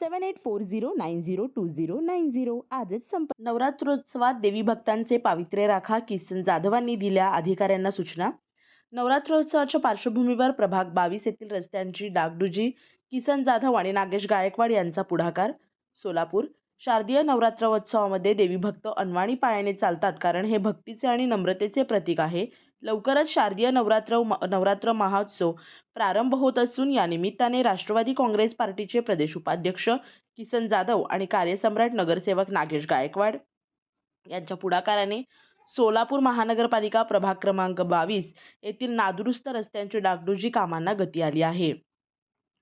seven eight four zero nine zero two zero nine zero आजच संप नवरात्रोत्सवात देवी भक्तांचे पावित्र्य राखा किसन जाधवांनी दिल्या अधिकाऱ्यांना सूचना. नवरात्रोत्सवाच्या पार्श्वभूमीवर प्रभाग बावीस येथील रस्त्यांची डागडुजी किसन जाधव आणि नागेश गायकवाड यांचा पुढाकार. सोलापूर शारदीय नवरात्रोत्सवामध्ये देवी भक्त अनवाणी पायाने चालतात कारण हे भक्तीचे आणि नम्रतेचे प्रतीक आहे. लवकरच शारदीय नवरात्र नवरात्र महोत्सव प्रारंभ होत असून या निमित्ताने राष्ट्रवादी काँग्रेस पार्टीचे प्रदेश उपाध्यक्ष किसन जाधव आणि कार्यसम्राट नगरसेवक नागेश गायकवाड यांच्या पुढाकाराने सोलापूर महानगरपालिका प्रभाग क्रमांक बावीस येथील नादुरुस्त रस्त्यांची डागडुजी कामांना गती आली आहे.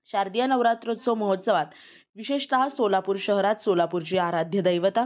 शारदीय नवरात्रोत्सव महोत्सवात विशेषतः सोलापूर शहरात सोलापूरची आराध्य दैवता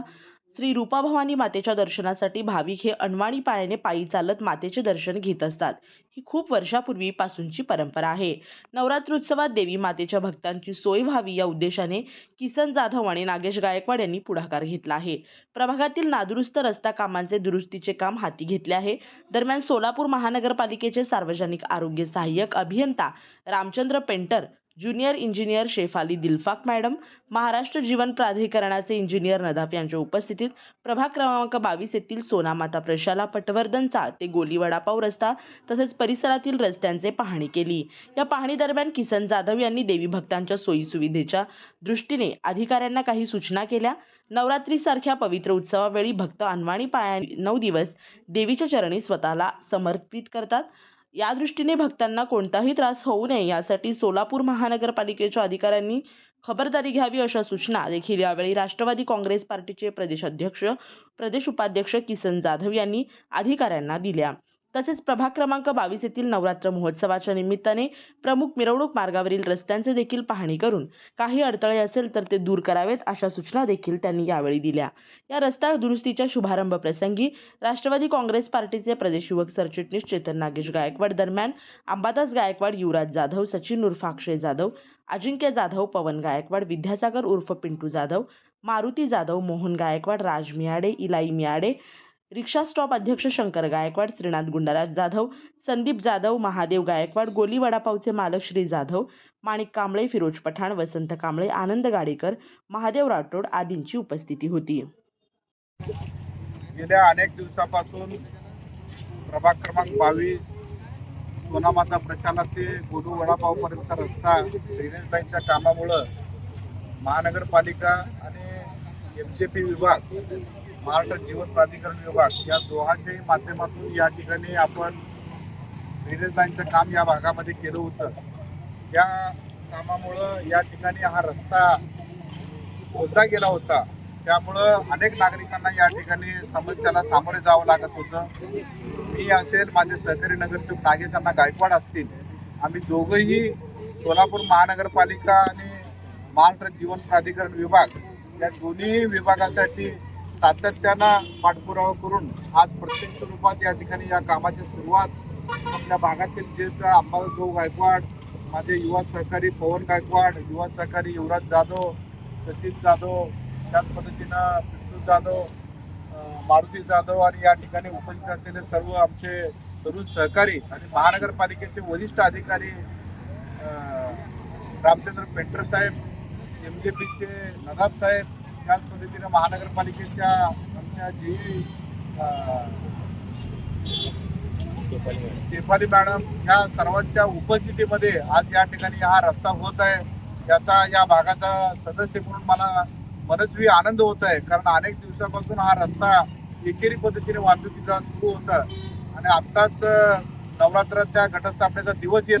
श्री रूपाभवानी मातेच्या दर्शनासाठी भाविक हे अनवाणी पायाने पायी चालत मातेचे दर्शन घेत असतात. ही खूप वर्षापूर्वीपासूनची परंपरा आहे. नवरात्रोत्सवात देवी मातेच्या भक्तांची सोय व्हावी या उद्देशाने किसन जाधव आणि नागेश गायकवाड यांनी पुढाकार घेतला आहे. प्रभागातील नादुरुस्त रस्ता कामांचे दुरुस्तीचे काम हाती घेतले आहे. दरम्यान सोलापूर महानगरपालिकेचे सार्वजनिक आरोग्य सहाय्यक अभियंता Ramchandra Painter junior engineer Shefali Dilfak madam Maharashtra Jeevan प्राधिकरणाचे इंजिनियर नदाफ यांच्या उपस्थितीत प्रभाग क्रमांक बावीस येथील सोनामाता प्रशाला पटवर्धन चाळ ते गोली वडापाव रस्ता तसेच परिसरातील रस्त्यांचे पाहणी केली. या पाहणी दरम्यान किसन जाधव यांनी देवी भक्तांच्या सोयीसुविधेच्या दृष्टीने अधिकाऱ्यांना काही सूचना केल्या. नवरात्रीसारख्या पवित्र उत्सवावेळी भक्त अनवाणी पाया नऊ दिवस देवीच्या चरणी स्वतःला समर्पित करतात. या दृष्टीने भक्तांना कोणताही त्रास होऊ नये. यासाठी सोलापूर महानगरपालिकेच्या अधिकाऱ्यांनी खबरदारी घ्यावी अशा सूचना देखील यावेळी राष्ट्रवादी काँग्रेस पार्टीचे प्रदेश अध्यक्ष प्रदेश उपाध्यक्ष किसन जाधव यांनी अधिकाऱ्यांना दिल्या. तसेच प्रभाग क्रमांक बावीस येथील नवरात्र महोत्सवाच्या निमित्ताने प्रमुख मिरवणूक मार्गावरील रस्त्यांचे देखील पाहणी करून काही अडथळे असेल तर ते दूर करावेत अशा सूचना देखील त्यांनी यावेळी दिल्या. या रस्ता दुरुस्तीच्या शुभारंभ प्रसंगी राष्ट्रवादी काँग्रेस पार्टीचे प्रदेश युवक सरचिटणीस चेतन नागेश गायकवाड दरम्यान अंबादास गायकवाड युवराज जाधव सचिन उर्फ अक्षय जाधव अजिंक्य जाधव पवन गायकवाड विद्यासागर उर्फ पिंटू जाधव मारुती जाधव मोहन गायकवाड राज मियाडे इलाई मियाडे रिक्षा स्टॉप अध्यक्ष शंकर गायकवाड श्रीनाथ गुंडाराज जाधव संदीप जाधव महादेव गायकवाड गोली वडापावचे मालक श्री जाधव माणिक कांबळे फिरोज पठाण वसंत कांबळे आनंद गाडेकर महादेव राठोड आदींची उपस्थिती होती. गेल्या अनेक दिवसापासून प्रभाग क्रमांक बावीस सोनामाता प्रशाला ते गोदू वडापावपर्यंत रस्ता ड्रेनेज लाईनच्या कामामुळं महानगरपालिका आणि एम जे पी विभाग महाराष्ट्र जीवन प्राधिकरण विभाग या दोघांच्याही माध्यमातून या ठिकाणी आपण ड्रेनेज लाईनचं काम या भागामध्ये केलं होतं. या कामामुळं या ठिकाणी हा रस्ता खोदला गेला होता. त्यामुळं अनेक नागरिकांना या ठिकाणी समस्याला सामोरे जावं लागत होतं. मी असेल माझे सहकारी नगरसेवक नागेशांना गायकवाड असतील आम्ही दोघंही सोलापूर महानगरपालिका आणि महाराष्ट्र जीवन प्राधिकरण विभाग या दोन्ही विभागासाठी सातत्यानं पाठपुरावा करून आज प्रत्यक्ष स्वरूपात या ठिकाणी या कामाची सुरुवात आपल्या भागातील जे अंबादासभाऊ गायकवाड माझे युवा सहकारी पवन गायकवाड युवा सहकारी युवराज जाधव सचिन जाधव त्याच पद्धतीनं विष्णू जाधव मारुती जाधव आणि या ठिकाणी उपस्थित असलेले सर्व आमचे तरुण सहकारी आणि महानगरपालिकेचे वरिष्ठ अधिकारी रामचंद्र पेंटर साहेब एम जे पीचे नदाब साहेब त्याच पद्धतीनं महानगरपालिकेच्या आमच्या जी शेफाली मॅडम ह्या सर्वांच्या उपस्थितीमध्ये आज या ठिकाणी हा रस्ता होत आहे. याचा या भागाचा सदस्य म्हणून मला मनस्वी आनंद होत आहे. कारण अनेक दिवसापासून हा रस्ता एकेरी पद्धतीने वाहतुकीचा सुरू होता. आणि आत्ताच नवरात्राच्या घटस्थापनेचा दिवस येत